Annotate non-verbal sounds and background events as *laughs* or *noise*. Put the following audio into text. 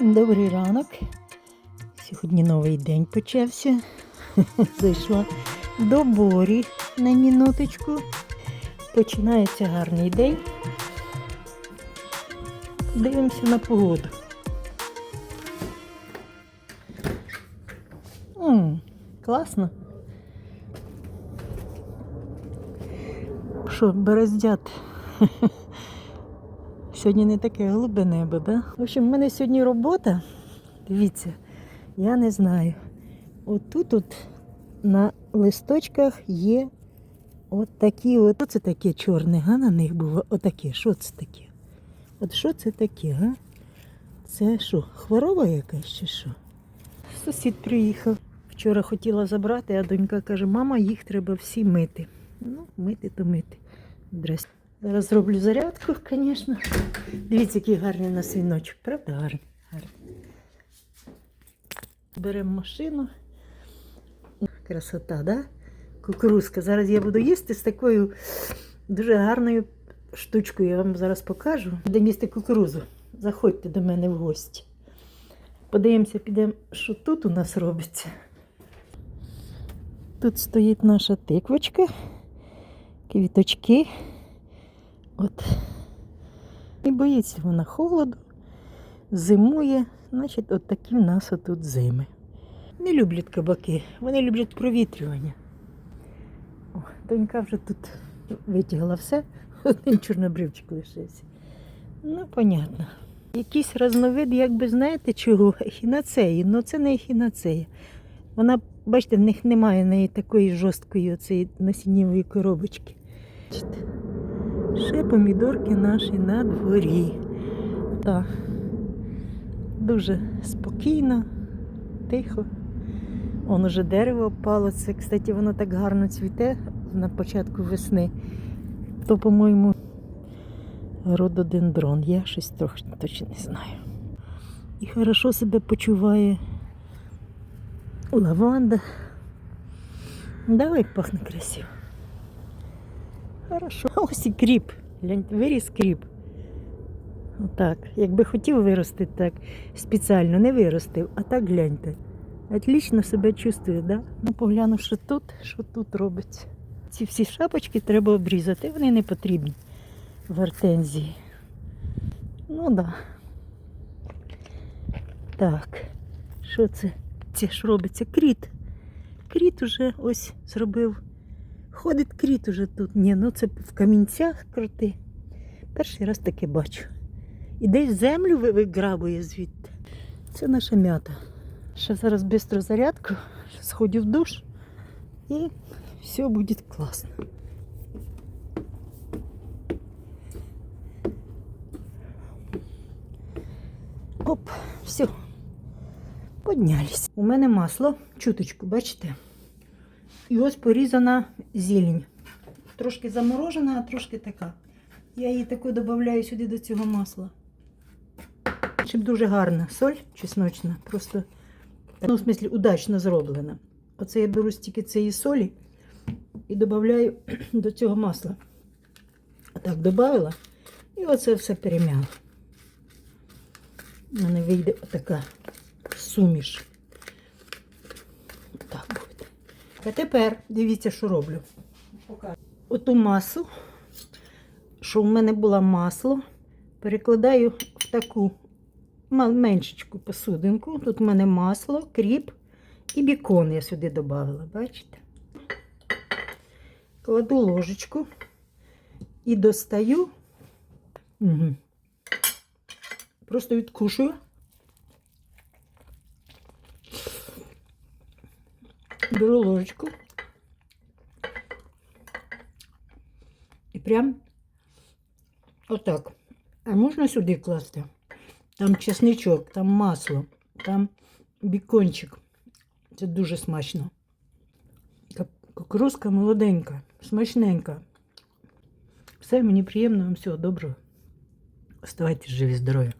Добрий ранок. Сьогодні новий день почався. *laughs* Зайшла до борі на мінуточку. Починається гарний день. Дивимося на погоду. М, класно. Що, берездят? *laughs* Сьогодні не таке голубе небо? В общем, в мене сьогодні робота. Дивіться, я не знаю. Отут от на листочках є от такі от. Що це таке чорне, га? На них було отаке. Що це таке? От що це таке, га? Це що, хвороба якась чи що? Сусід приїхав. Вчора хотіла забрати, а донька каже, мама, їх треба всі мити. Ну, мити то мити. Здрасте. Зараз зроблю зарядку, звісно. Дивіться, який гарний на свіночок, правда? Гарний. гарний. Беремо машину. Красота, да? Кукурузка. Зараз я буду їсти з такою дуже гарною штучкою. Я вам зараз покажу. Будемо їсти кукурузу. Заходьте до мене в гості. Подивимося, підемо, що тут у нас робиться. Тут стоїть наша тиквочка, квіточки. От. І боїться вона холоду, зимує, значить, от такі в нас отут зими. Не люблять кабаки, вони люблять провітрювання. О, донька вже тут витягла все, *laughs* один чорнобривчик лишився. Ну, понятно. Якийсь разновид, якби знаєте чого, ехінацеї, але це не ехінацея. Вона, бачите, в них немає в неї такої жорсткої оцеї насіннєвої коробочки. Ще помідорки наші на дворі. Так. Дуже спокійно, тихо. Он уже дерево впало. Це, кстати, воно так гарно цвіте на початку весни. То, по-моєму, рододендрон. Я щось трохи точно не знаю. І хорошо себе почуває лаванда. Давай пахне красиво. Хорошо. *laughs* Ось і кріп. Виріс кріп. Отак. Якби хотів виростити так спеціально, не виростив, а так гляньте. Отлично себе чувствує, да? Ну, погляну, що тут, що тут робиться. Ці всі шапочки треба обрізати, вони не потрібні в гортензії. Ну. Да. Так, що це? Це ж робиться? Кріт. Кріт уже ось зробив. Ходить кріт уже тут. Ні, ну це в камінцях крути. Перший раз таке бачу. І десь землю виграбує звідти. Це наша м'ята. Ще зараз швидко зарядку, сходю в душ і все буде класно. Оп, все. Поднялись. У мене масло, чуточку, бачите? І ось порізана зелень. Трошки заморожена, а трошки така. Я її таку додаю сюди до цього масла. Щоб дуже гарна соль чесночна, просто ну, в смислі, удачно зроблена. Оце я беру стільки цієї солі і додаю *clears throat* до цього масла. Отак додала і оце все перем'яла. У мене вийде отака суміш. Так буде. А тепер дивіться, що роблю. Оту масу, що в мене було масло, перекладаю в таку меншечку посудинку. Тут в мене масло, кріп і бікон я сюди додала, бачите? Кладу ложечку і достаю. Угу. Просто відкушую. Беру ложечку. І прям отак. А можна сюди класти? Там чесничок, там масло, там бікончик. Це дуже смачно. Ка- Кукурузка молоденька, смачненька. Все, мені приємно, вам всього доброго. Оставайтесь живі, здорові.